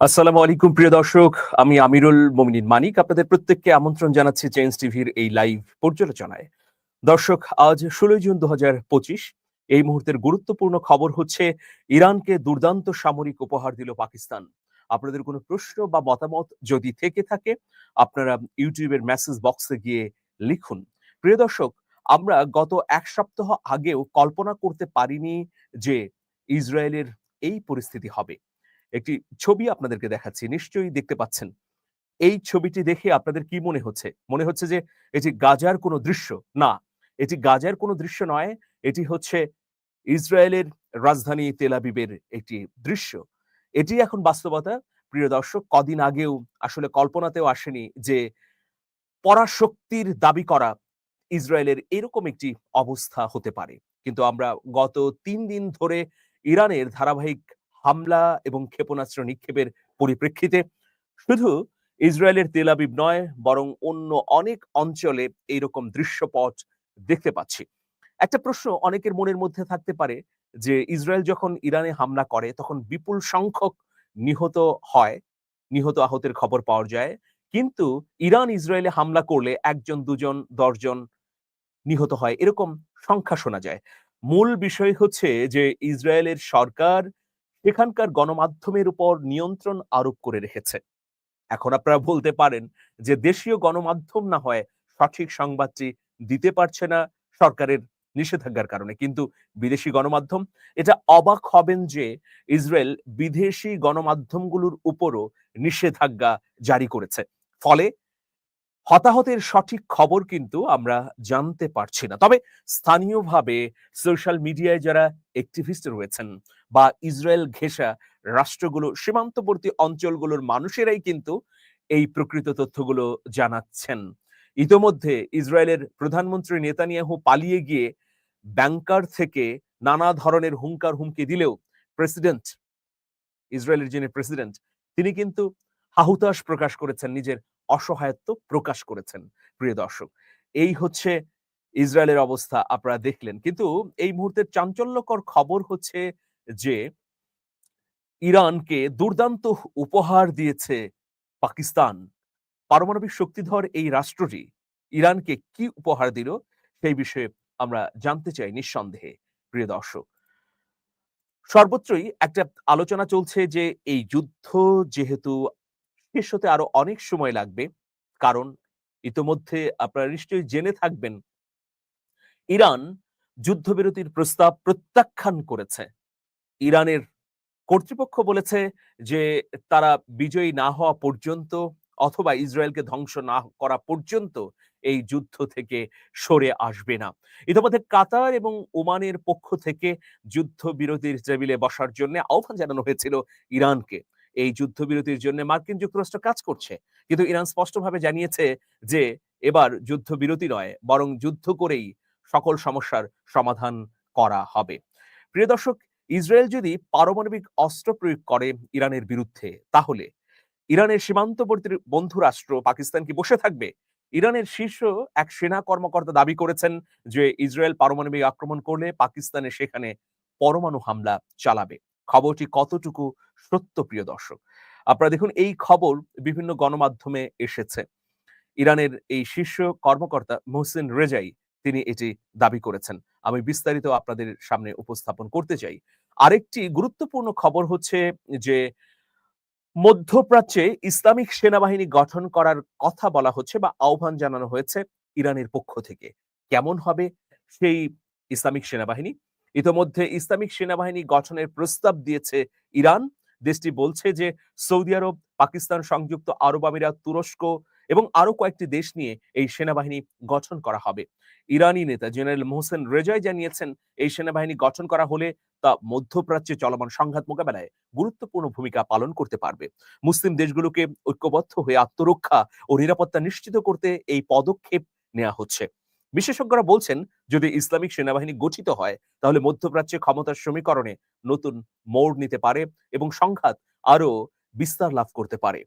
আসসালামু আলাইকুম, প্রিয় দর্শক। আমি আমিরুল মোমিনিন মানিক। আপনাদের প্রত্যেককে আমন্ত্রণ জানাচ্ছি চেঞ্জ টিভির এই লাইভ পর্যালোচনায়। দর্শক, আজ ষোলোই জুন দু এই মুহূর্তের গুরুত্বপূর্ণ খবর হচ্ছে ইরানকে দুর্দান্ত সামরিক উপহার দিল পাকিস্তান। আপনাদের কোনো প্রশ্ন বা মতামত যদি থেকে থাকে, আপনারা ইউটিউবের মেসেজ বক্সে গিয়ে লিখুন। প্রিয় দর্শক, আমরা গত এক সপ্তাহ আগেও কল্পনা করতে পারিনি যে ইসরায়েলের এই পরিস্থিতি হবে। একটি ছবি আপনাদেরকে দেখাচ্ছি, নিশ্চয়ই দেখতে পাচ্ছেন। এই ছবিটি দেখে আপনাদের কি মনে হচ্ছে? মনে হচ্ছে যে এটি গাজার কোনো দৃশ্য? না, এটি গাজার কোনো দৃশ্য নয়, এটি হচ্ছে ইসরায়েলের রাজধানী তেলাবিবের একটি দৃশ্য। এটি এখন বাস্তবতা। প্রিয় দর্শক, কদিন আগেও আসলে কল্পনাতেও আসেনি যে পরাশক্তির দাবি করা ইসরায়েলের এরকম একটি অবস্থা হতে পারে। কিন্তু আমরা গত তিন দিন ধরে ইরানের ধারাবাহিক হামলা এবং ক্ষেপণাস্ত্র নিক্ষেপের পরিপ্রেক্ষিতে শুধু ইসরায়েলের তেলাবিব নয়, বরং অন্য অনেক অঞ্চলে এইরকম দৃশ্যপট দেখতে পাচ্ছি। একটা প্রশ্ন অনেকের মনের মধ্যে থাকতে পারে যে, ইসরায়েল যখন ইরানে হামলা করে, তখন বিপুল সংখ্যক নিহত হয়, নিহত আহতের খবর পাওয়া যায়। কিন্তু ইরান ইসরায়েলে হামলা করলে একজন, দুজন, দশজন নিহত হয়, এরকম সংখ্যা শোনা যায়। মূল বিষয় হচ্ছে যে, ইসরায়েলের সরকার সেখানকার গণমাধ্যমের উপর নিয়ন্ত্রণ আরোপ করে রেখেছে। এখন আপনারা বলতে পারেন যে দেশীয় গণমাধ্যম না হয় সঠিক সংবাদটি দিতে পারছে না সরকারের নিষেধাজ্ঞার কারণে। কিন্তু বিদেশি গণমাধ্যম এটা অবাক হবেন যে ইসরায়েল বিদেশি গণমাধ্যমগুলোর উপরও নিষেধাজ্ঞা জারি করেছে। ফলে হতাহতের সঠিক খবর কিন্তু আমরা জানতে পারছি না। তবে স্থানীয়ভাবে সোশ্যাল মিডিয়ায় যারা অ্যাক্টিভিস্ট রয়েছেন বা ইসরায়েল ঘেঁষা রাষ্ট্রগুলো, সীমান্তবর্তী অঞ্চলগুলোর মানুষেরাই কিন্তু এই প্রকৃত তথ্যগুলো জানাচ্ছেন। ইতোমধ্যে ইসরায়েলের প্রধানমন্ত্রী নেতানিয়াহু পালিয়ে গিয়ে ব্যাংকার থেকে নানা ধরনের হুঙ্কার হুমকি দিলেও প্রেসিডেন্ট ইসরায়েলের যিনি প্রেসিডেন্ট তিনি কিন্তু হাহুতাশ প্রকাশ করেছেন নিজের অসহায়ত্ব প্রকাশ করেছেন, প্রিয় দর্শক। এই হচ্ছে ইসরায়েলের অবস্থা, আপনারা দেখলেন। কিন্তু এই মুহূর্তের চাঞ্চল্যকর খবর হচ্ছে যে, ইরানকে দুর্দান্ত উপহার দিয়েছে পাকিস্তান। পারমাণবিক শক্তিধর এই রাষ্ট্রটি ইরানকে কি উপহার দিল, সেই বিষয়ে আমরা জানতে চাই নিঃসন্দেহে, প্রিয় দর্শক। সর্বত্রই একটা আলোচনা চলছে যে, এই যুদ্ধ যেহেতু শেষ হতে আরও অনেক সময় লাগবে। কারণ ইতোমধ্যে আপনারা নিশ্চয়ই জেনে থাকবেন, ইরান যুদ্ধবিরতির প্রস্তাব প্রত্যাখ্যান করেছে। ইরানের কর্তৃপক্ষ বলেছে যে, তারা বিজয়ী না হওয়া পর্যন্ত অথবা ইসরায়েলকে ধ্বংস না করা পর্যন্ত এই যুদ্ধ থেকে সরে আসবে না। ইতিমধ্যে কাতার এবং ওমানের পক্ষ থেকে যুদ্ধ বিরতির টেবিলে বসার জন্য আহ্বান জানানো হয়েছিল ইরানকে। এই যুদ্ধবিরতির জন্য মার্কিন যুক্তরাষ্ট্র কাজ করছে। কিন্তু ইরান স্পষ্টভাবে জানিয়েছে যে, এবার যুদ্ধবিরতি নয়, বরং যুদ্ধ করেই সকল সমস্যার সমাধান করা হবে। প্রিয় দর্শক, ইসরায়েল যদি পারমাণবিক অস্ত্র প্রয়োগ করে ইরানের বিরুদ্ধে, তাহলে ইরানের সীমান্তবর্তী বন্ধু রাষ্ট্র পাকিস্তান কি বসে থাকবে? ইরানের শীর্ষ এক সেনা কর্মকর্তা দাবি করেছেন যে, ইসরায়েল পারমাণবিক আক্রমণ করলে পাকিস্তানে সেখানে পরমাণু হামলা চালাবে। খবরটি কতটুকু সত্য, প্রিয় দর্শক? আপনারা দেখুন, এই খবর বিভিন্ন গণমাধ্যমে এসেছে। ইরানের এই শীর্ষ কর্মকর্তা মোহসেন রেজাই তিনি এটি দাবি করেছেন। আমি বিস্তারিত আপনাদের সামনে উপস্থাপন করতে চাই। আরেকটি গুরুত্বপূর্ণ খবর হচ্ছে যে, মধ্যপ্রাচ্যে ইসলামিক সেনাবাহিনী গঠন করার কথা বলা হচ্ছে বা আহ্বান জানানো হয়েছে ইরানের পক্ষ থেকে। কেমন হবে সেই ইসলামিক সেনাবাহিনী? ইতোমধ্যে ইসলামিক সেনাবাহিনী গঠনের প্রস্তাব দিয়েছে ইরান। দেশটি বলছে যে সৌদি আরব, পাকিস্তান সংযুক্ত আরব আমিরাত, তুরস্ক এবং আরও কয়েকটি দেশ নিয়ে এই সেনাবাহিনী গঠন করা হবে। ইরানি নেতা জেনারেল মোহসেন রেজাই জানিয়েছেন, এই সেনাবাহিনী গঠন করা হলে তা মধ্যপ্রাচ্যে চলমান সংঘাত মোকাবেলায় গুরুত্বপূর্ণ ভূমিকা পালন করতে পারবে। মুসলিম দেশগুলোকে ঐক্যবদ্ধ হয়ে আত্মরক্ষা ও নিরাপত্তা নিশ্চিত করতে এই পদক্ষেপ নেওয়া হচ্ছে। বিশেষজ্ঞরা বলছেন, যদি ইসলামিক সেনাবাহিনী গঠিত হয়, তাহলে মধ্যপ্রাচ্যে ক্ষমতার সমীকরণে নতুন মোড় নিতে পারে এবং সংঘাত আরও বিস্তার লাভ করতে পারে।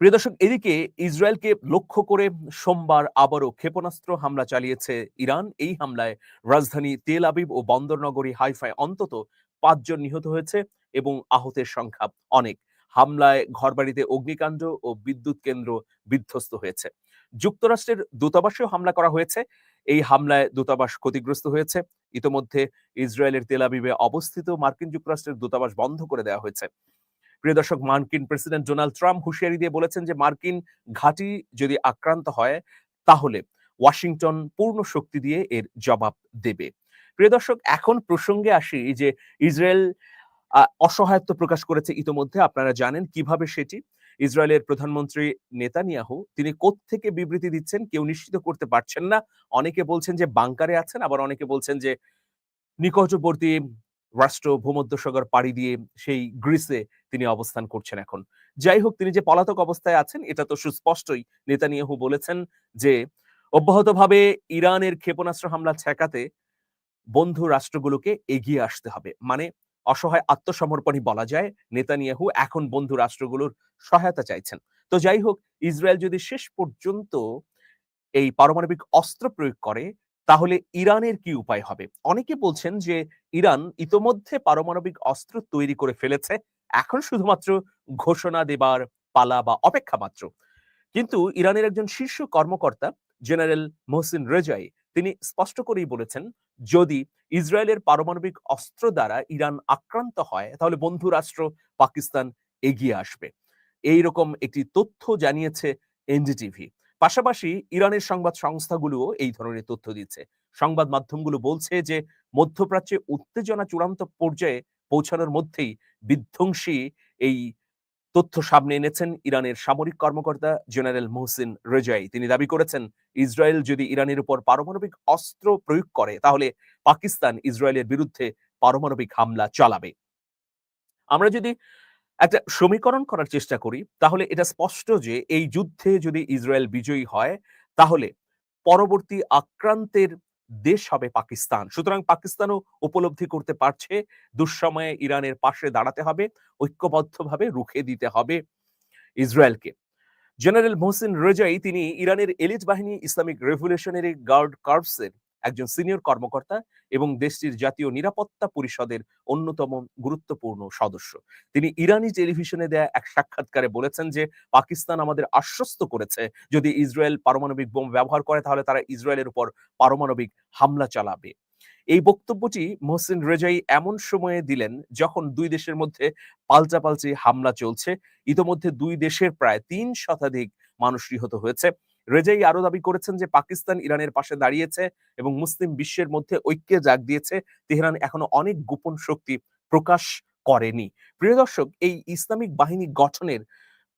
প্রিয় দর্শক, এদিকে ইসরায়েলকে লক্ষ্য করে সোমবার আবারও ক্ষেপণাস্ত্র হামলা চালিয়েছে ইরান। এই হামলায় রাজধানী তেল আবিব ও বন্দরনগরী হাইফায় অন্তত পাঁচজন নিহত হয়েছে এবং আহতের সংখ্যা অনেক। হামলায় ঘরবাড়িতে অগ্নিকাণ্ড ও বিদ্যুৎ কেন্দ্র বিধ্বস্ত হয়েছে। যুক্তরাষ্ট্রের দূতাবাসেও হামলা করা হয়েছে। এই হামলায় দূতাবাস ক্ষতিগ্রস্ত হয়েছে। ইতোমধ্যে ইসরায়েলের তেলাবিবে অবস্থিত মার্কিন যুক্তরাষ্ট্রের দূতাবাস বন্ধ করে দেওয়া হয়েছে। প্রিয় দর্শক, মার্কিন প্রেসিডেন্ট ডোনাল্ড ট্রাম্প হুঁশিয়ারি দিয়ে বলেছেন যে, মার্কিন ঘাঁটি যদি আক্রান্ত হয়, তাহলে ওয়াশিংটন পূর্ণ শক্তি দিয়ে এর জবাব দেবে। প্রিয় দর্শক, এখন প্রসঙ্গে আসি যে, ইসরায়েল অসহায়ত্ব প্রকাশ করেছে ইতোমধ্যে। আপনারা জানেন কীভাবে সেটি? ইসরায়েলের প্রধানমন্ত্রী নেতানিয়াহু, তিনি থেকে বিবৃতি দিচ্ছেন কেউ নিশ্চিত করতে পারছেন না। অনেকে বলছেন যে বাংকারে আছেন, আবার অনেকে বলছেন যে নিকটবর্তী রাষ্ট্র ভূমধ্যসাগর পাড়ি দিয়ে সেই গ্রিসে তিনি অবস্থান করছেন এখন। যাই হোক, তিনি যে পলাতক অবস্থায় আছেন, এটা তো সুস্পষ্টই। নেতানিয়াহু বলেছেন যে অব্যাহতভাবে ইরানের ক্ষেপণাস্ত্র হামলা ঠেকাতে বন্ধু রাষ্ট্রগুলোকে এগিয়ে আসতে হবে। মানে অসহায় আত্মসমর্পণই বলা যায়। নেতানিয়াহু এখন বন্ধু রাষ্ট্রগুলোর সহায়তা চাইছেন। তো যাই হোক, ইসরায়েল যদি শেষ পর্যন্ত এই পারমাণবিক অস্ত্র প্রয়োগ করে, তাহলে ইরানের কি উপায় হবে? অনেকে বলছেন যে ইরান ইতোমধ্যে পারমাণবিক অস্ত্র তৈরি করে ফেলেছে, এখন শুধুমাত্র ঘোষণা দেবার পালা বা অপেক্ষা মাত্র। কিন্তু ইরানের একজন শীর্ষ কর্মকর্তা, জেনারেল মোহসিন রেজাই, তিনি স্পষ্ট করেই বলেছেন যদি ইসরায়েলের পারমাণবিক অস্ত্র দ্বারা ইরান আক্রান্ত হয়, তাহলে বন্ধু রাষ্ট্র পাকিস্তান এগিয়ে আসবে। এই রকম একটি তথ্য জানিয়েছে এনডিটিভি। পাশাপাশি ইরানের সংবাদ সংস্থাগুলোও এই ধরনের তথ্য দিচ্ছে। সংবাদ মাধ্যমগুলো বলছে যে, মধ্যপ্রাচ্যে উত্তেজনা চূড়ান্ত পর্যায়ে পৌঁছানোর মধ্যেই বিধ্বংসী এই তথ্য সামনে এনেছেন ইরানের সামরিক কর্মকর্তা জেনারেল মোহসিন রেজাই। তিনি দাবি করেছেন, ইসরায়েল যদি ইরানের উপর পারমাণবিক অস্ত্র প্রয়োগ করে, তাহলে পাকিস্তান ইসরায়েলের বিরুদ্ধে পারমাণবিক হামলা চালাবে। আমরা যদি একটা সমীকরণ করার চেষ্টা করি, তাহলে এটা স্পষ্ট যে এই যুদ্ধে যদি ইসরায়েল বিজয়ী হয়, তাহলে পরবর্তী আক্রান্তের দেশ হবে পাকিস্তান। সুতরাং পাকিস্তানও উপলব্ধি করতে পারছে, দুঃসময়ে ইরানের পাশে দাঁড়াতে হবে, ঐক্যবদ্ধভাবে রুখে দিতে হবে ইসরায়েলকে। জেনারেল মোহসিন রেজাই তিনি ইরানের এলিট বাহিনী ইসলামিক রেভলিউশনারি গার্ড কর্পসের একজন সিনিয়র কর্মকর্তা এবং দেশটির জাতীয় নিরাপত্তা পরিষদের অন্যতম গুরুত্বপূর্ণ সদস্য। তিনি ইরানি টেলিভিশনে দেয়া এক সাক্ষাৎকারে বলেছেন যে, পাকিস্তান আমাদের আশ্বস্ত করেছে যদি ইসরায়েল পারমাণবিক বোম ব্যবহার করে, তাহলে তারা ইসরায়েলের উপর পারমাণবিক হামলা চালাবে। এই বক্তব্যটি মোহসিন রেজাই এমন সময়ে দিলেন যখন দুই দেশের মধ্যে পাল্টাপাল্টি হামলা চলছে। ইতোমধ্যে দুই দেশের প্রায় তিন শতাধিক মানুষ নিহত হয়েছে। রেজাই আরও দাবি করেছেন যে পাকিস্তান ইরানের পাশে দাঁড়িয়েছে এবং মুসলিম বিশ্বের মধ্যে ঐক্যে জাগ দিয়েছে। তেহরান এখনও অনেক গোপন শক্তি প্রকাশ করেনি। প্রিয় দর্শক, এই ইসলামিক বাহিনী গঠনের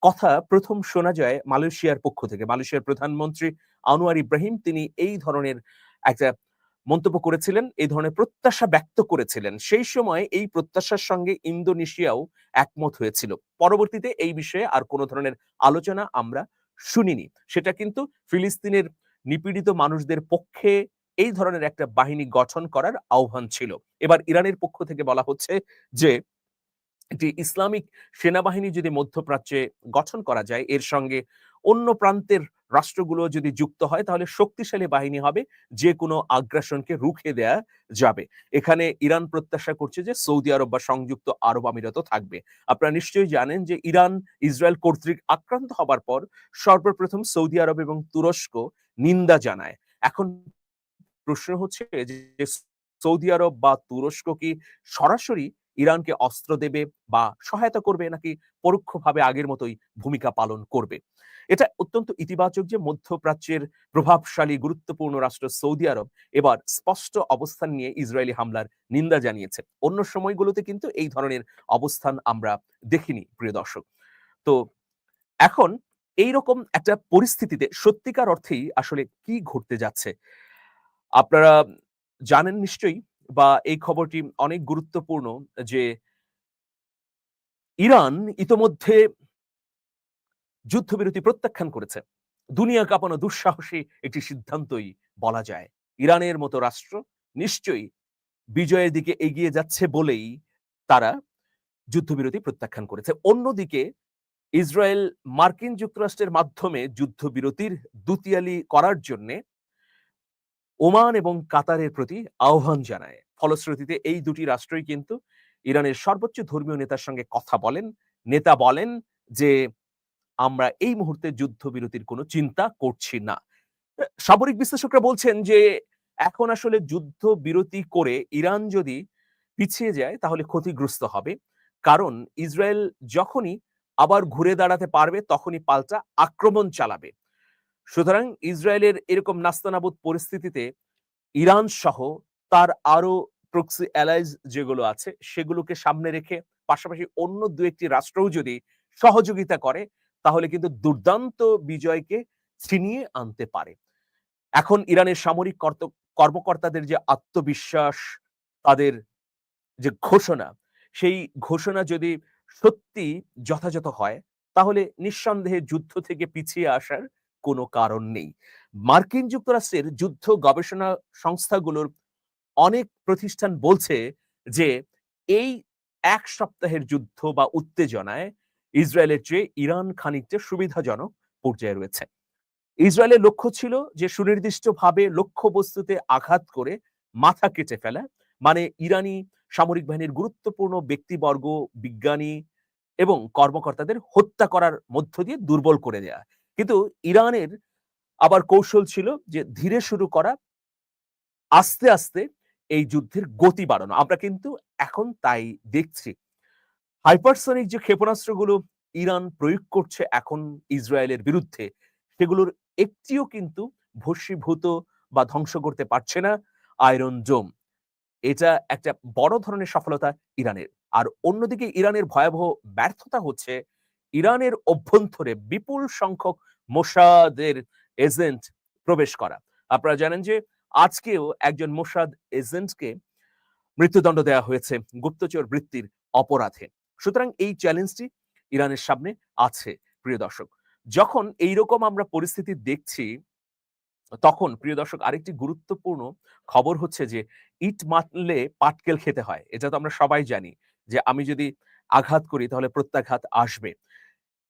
কথা প্রথম শোনা যায় মালয়েশিয়ার পক্ষ থেকে। মালয়েশিয়ার প্রধানমন্ত্রী আনোয়ার ইব্রাহিম তিনি এই ধরনের একটা মন্তব্য করেছিলেন, এই ধরনের প্রত্যাশা ব্যক্ত করেছিলেন। সেই সময় এই প্রত্যাশার সঙ্গে ইন্দোনেশিয়াও একমত হয়েছিল। পরবর্তীতে এই বিষয়ে আর কোনো ধরনের আলোচনা আমরা শুনিনি। সেটা কিন্তু ফিলিস্তিনের নিপীড়িত মানুষদের পক্ষে এই ধরনের একটা বাহিনী গঠন করার আহ্বান ছিল। এবার ইরানের পক্ষ থেকে বলা হচ্ছে যে, একটি ইসলামিক সেনাবাহিনী যদি মধ্যপ্রাচ্যে গঠন করা যায়, এর সঙ্গে অন্য প্রান্তের রাষ্ট্রগুলো যদি যুক্ত হয়, তাহলে শক্তিশালী বাহিনী হবে যে কোনো আগ্রাসনকে রুখে দেয়া যাবে। এখানে ইরান প্রত্যাশা করছে যে সৌদি আরব বা সংযুক্ত আরব আমিরাতও থাকবে। আপনারা নিশ্চয়ই জানেন যে ইরান, ইসরায়েল কর্তৃক আক্রান্ত হবার পর সর্বপ্রথম সৌদি আরব এবং তুরস্ক নিন্দা জানায়। এখন প্রশ্ন হচ্ছে যে সৌদি আরব বা তুরস্ক কি সরাসরি ইরানকে অস্ত্র দেবে বা সহায়তা করবে, নাকি পরোক্ষভাবে আগের মতোই ভূমিকা পালন করবে? এটা অত্যন্ত ইতিবাচক যে মধ্যপ্রাচ্যের প্রভাবশালী, গুরুত্বপূর্ণ রাষ্ট্র সৌদি আরব এবার স্পষ্ট অবস্থান নিয়ে ইসরায়েলি হামলার নিন্দা জানিয়েছে। অন্য সময়গুলোতে কিন্তু এই ধরনের অবস্থান আমরা দেখিনি, প্রিয় দর্শক। তো এখন এই রকম একটা পরিস্থিতিতে সত্যিকার অর্থেই আসলে কি ঘটতে যাচ্ছে? আপনারা জানেন নিশ্চয়ই বা এই খবরটি অনেক গুরুত্বপূর্ণ যে ইরান ইতোমধ্যে যুদ্ধবিরতি প্রত্যাখ্যান করেছে। দুনিয়া কাঁপানো দুঃসাহসী একটি সিদ্ধান্তই বলা যায়। ইরানের মতো রাষ্ট্র নিশ্চয়ই বিজয়ের দিকে এগিয়ে যাচ্ছে বলেই তারা যুদ্ধবিরতি প্রত্যাখ্যান করেছে। অন্যদিকে ইসরায়েল মার্কিন যুক্তরাষ্ট্রের মাধ্যমে যুদ্ধবিরতির দুতিয়ালি করার জন্য ওমান এবং কাতারের প্রতি আহ্বান জানায়। ফলশ্রুতিতে এই দুটি রাষ্ট্রই কিন্তু ইরানের সর্বোচ্চ ধর্মীয় নেতার সঙ্গে কথা বলেন। নেতা বলেন যে আমরা এই মুহূর্তে যুদ্ধবিরতির কোনো চিন্তা করছি না। সামরিক বিশ্লেষকরা বলছেন যে, এখন আসলে যুদ্ধ বিরতি করে ইরান যদি পিছিয়ে যায়, তাহলে ক্ষতিগ্রস্ত হবে। কারণ ইসরায়েল যখনই আবার ঘুরে দাঁড়াতে পারবে, তখনই পাল্টা আক্রমণ চালাবে। সুতরাং ইসরায়েলের এরকম নাস্তানাবুদ পরিস্থিতিতে ইরান সহ তার আরও প্রক্সি অ্যালাইজ যেগুলো আছে, সেগুলোকে সামনে রেখে, পাশাপাশি অন্য দু একটি রাষ্ট্রও যদি সহযোগিতা করে তাহলে কিন্তু দুর্দান্ত বিজয়কে ছিনিয়ে আনতে পারে। এখন ইরানের সামরিক কর্মকর্তাদের যে আত্মবিশ্বাস, তাদের যে ঘোষণা, সেই ঘোষণা যদি সত্যি যথাযথ হয়, তাহলে নিঃসন্দেহে যুদ্ধ থেকে পিছিয়ে আসার কোনো কারণ নেই। মার্কিন যুক্তরাষ্ট্রের যুদ্ধ গবেষণা সংস্থাগুলোর অনেক প্রতিষ্ঠান বলছে যে, এই এক সপ্তাহের যুদ্ধ বা উত্তেজনায় ইসরায়েলের চেয়ে ইরান খানিকটা সুবিধাজনক পর্যায়ে রয়েছে। ইসরায়েলের লক্ষ্য ছিল যে সুনির্দিষ্টভাবে লক্ষ্যবস্তুতে আঘাত করে মাথা কেটে ফেলা মানে ইরানি সামরিক বাহিনীর গুরুত্বপূর্ণ ব্যক্তিবর্গ, বিজ্ঞানী এবং কর্মকর্তাদের হত্যা করার মধ্য দিয়ে দুর্বল করে দেয়া। কিন্তু ইরানের আবার কৌশল ছিল যে ধীরে শুরু করা, আস্তে আস্তে এই যুদ্ধের গতি বাড়ানো। আমরা কিন্তু এখন তাই দেখছি। হাইপারসনিক যে ক্ষেপণাস্ত্রগুলো ইরান প্রয়োগ করছে এখন ইসরায়েলের বিরুদ্ধে, সেগুলোর একটিও কিন্তু ভস্মীভূত বা ধ্বংস করতে পারছে না আয়রন জোম এটা একটা বড় ধরনের সফলতা ইরানের। আর অন্যদিকে ইরানের ভয়াবহ ব্যর্থতা হচ্ছে, ইরানের অভ্যন্তরে বিপুল সংখ্যক মোসাদের এজেন্ট প্রবেশ করা। আপনারা জানেন যে আজকেও একজন মোসাদ এজেন্টকে মৃত্যুদণ্ড দেওয়া হয়েছে, গুপ্তচর বৃত্তির অপরাধে। সুতরাং এই চ্যালেঞ্জটি ইরানের সামনে আছে, প্রিয় দর্শক। যখন এইরকম আমরা পরিস্থিতি দেখছি, তখন, প্রিয় দর্শক, আরেকটি গুরুত্বপূর্ণ খবর হচ্ছে যে, ইট মারলে পাটকেল খেতে হয়। এটা তো আমরা সবাই জানি যে, আমি যদি আঘাত করি তাহলে প্রত্যাঘাত আসবে।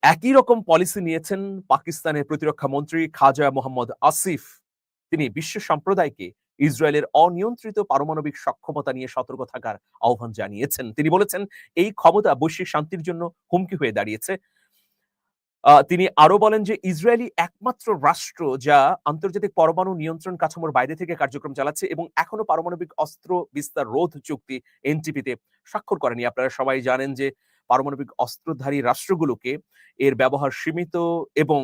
একই রকম পলিসি নিয়েছেন পাকিস্তানের প্রতিরক্ষা মন্ত্রী খাজা মোহাম্মদ আসিফ। তিনি বিশ্ব সম্প্রদায়কে ইসরায়েলের অনিয়ন্ত্রিত পারমাণবিক সক্ষমতা নিয়ে সতর্ক থাকার আহ্বান জানিয়েছেন। তিনি বলেছেন, এই ক্ষমতা বৈশ্বিক শান্তির জন্য হুমকি হয়ে দাঁড়িয়েছে। তিনি আরও বলেন যে ইসরায়েলি একমাত্র রাষ্ট্র যা আন্তর্জাতিক পরমাণু নিয়ন্ত্রণ কাঠামোর বাইরে থেকে কার্যক্রম চালাচ্ছে এবং এখনও পারমাণবিক অস্ত্র বিস্তার রোধ চুক্তি এনটিপিতে স্বাক্ষর করেনি। আপনারা সবাই জানেন যে, পারমাণবিক অস্ত্রধারী রাষ্ট্রগুলোকে এর ব্যবহার সীমিত এবং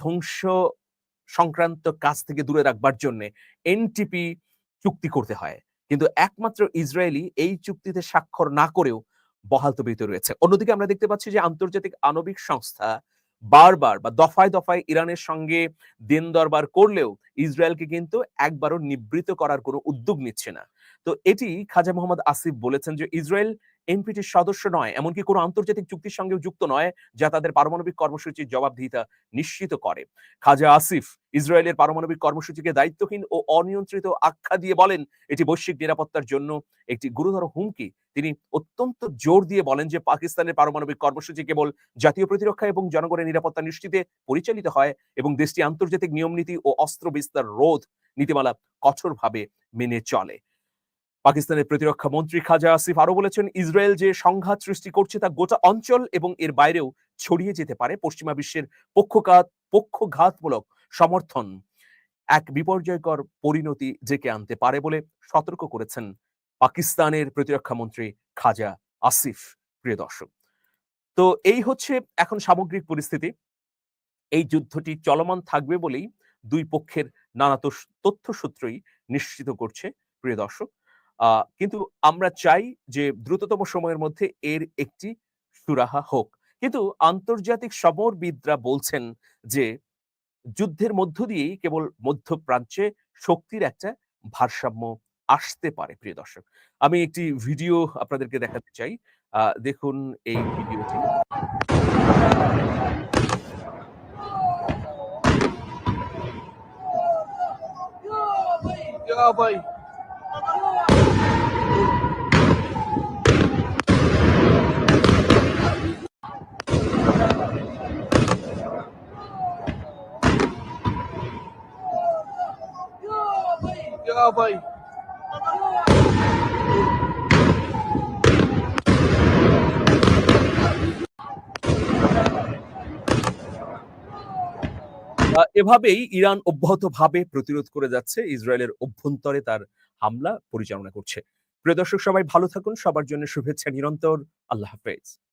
ধ্বংস সংক্রান্ত কাজ থেকে দূরে রাখবার জন্য এনটিপি চুক্তি করতে হয়। কিন্তু একমাত্র ইসরায়েলি এই চুক্তিতে স্বাক্ষর না করেও বহাল তবিত রয়েছে। অন্যদিকে আমরা দেখতে পাচ্ছি যে আন্তর্জাতিক আণবিক সংস্থা বারবার বা দফায় দফায় ইরানের সঙ্গে দিন দরবার করলেও ইসরায়েলকে কিন্তু একবারও নিবৃত করার কোনো উদ্যোগ নিচ্ছে না। তো এটি খাজা মোহাম্মদ আসিফ বলেছেন যে ইসরায়েল এনপিটির সদস্য নয়, এমনকি কোনো আন্তর্জাতিক চুক্তির সঙ্গেও যুক্ত নয়, যা তাদের পারমাণবিক কর্মসূচির জবাবদিহিতা নিশ্চিত করে। খাজা আসিফ ইসরায়েলের পারমাণবিক কর্মসূচিকে দায়িত্বহীন ও অনিয়ন্ত্রিত আখ্যা দিয়ে বলেন, এটি বৈশ্বিক নিরাপত্তার জন্য একটি গুরুতর হুমকি। তিনি অত্যন্ত জোর দিয়ে বলেন যে, পাকিস্তানের পারমাণবিক কর্মসূচি কেবল জাতীয় প্রতিরক্ষা এবং জনগণের নিরাপত্তা নিশ্চিতে পরিচালিত হয় এবং দেশটি আন্তর্জাতিক নিয়মনীতি ও অস্ত্র বিস্তার রোধ নীতিমালা কঠোরভাবে মেনে চলে। পাকিস্তানের প্রতিরক্ষা মন্ত্রী খাজা আসিফ আরও বলেছেন, ইসরায়েল যে সংঘাত সৃষ্টি করছে তা গোটা অঞ্চল এবং এর বাইরেও ছড়িয়ে যেতে পারে। পশ্চিমা বিশ্বের পক্ষঘাত পক্ষঘাতমূলক সমর্থন এক বিপর্যয়কর পরিণতি ডেকে আনতে পারে বলে সতর্ক করেছেন পাকিস্তানের প্রতিরক্ষা মন্ত্রী খাজা আসিফ, প্রিয় দর্শক। তো এই হচ্ছে এখন সামগ্রিক পরিস্থিতি। এই যুদ্ধটি চলমান থাকবে বলেই দুই পক্ষের নানা তস- তথ্যসূত্রই নিশ্চিত করছে, প্রিয় দর্শক। কিন্তু আমরা চাই যে দ্রুততম সময়ের মধ্যে এর একটি সুরাহা হোক। কিন্তু আন্তর্জাতিক সমরবিদরা বলছেন যে, যুদ্ধের মধ্য দিয়েই কেবল মধ্যপ্রাচ্যে শক্তির একটা ভারসাম্য আসতে পারে, প্রিয় দর্শক। আমি একটি ভিডিও আপনাদেরকে দেখাতে চাই। দেখুন এই ভিডিওটি। या এভাবেই ইরান অব্যাহতভাবে প্রতিরোধ করে যাচ্ছে। ইসরায়েলের অভ্যন্তরে তার হামলা পরিচালনা করছে। প্রিয় দর্শক, সবাই ভালো থাকুন। সবার জন্য শুভেচ্ছা নিরন্তর। আল্লাহ হাফেজ।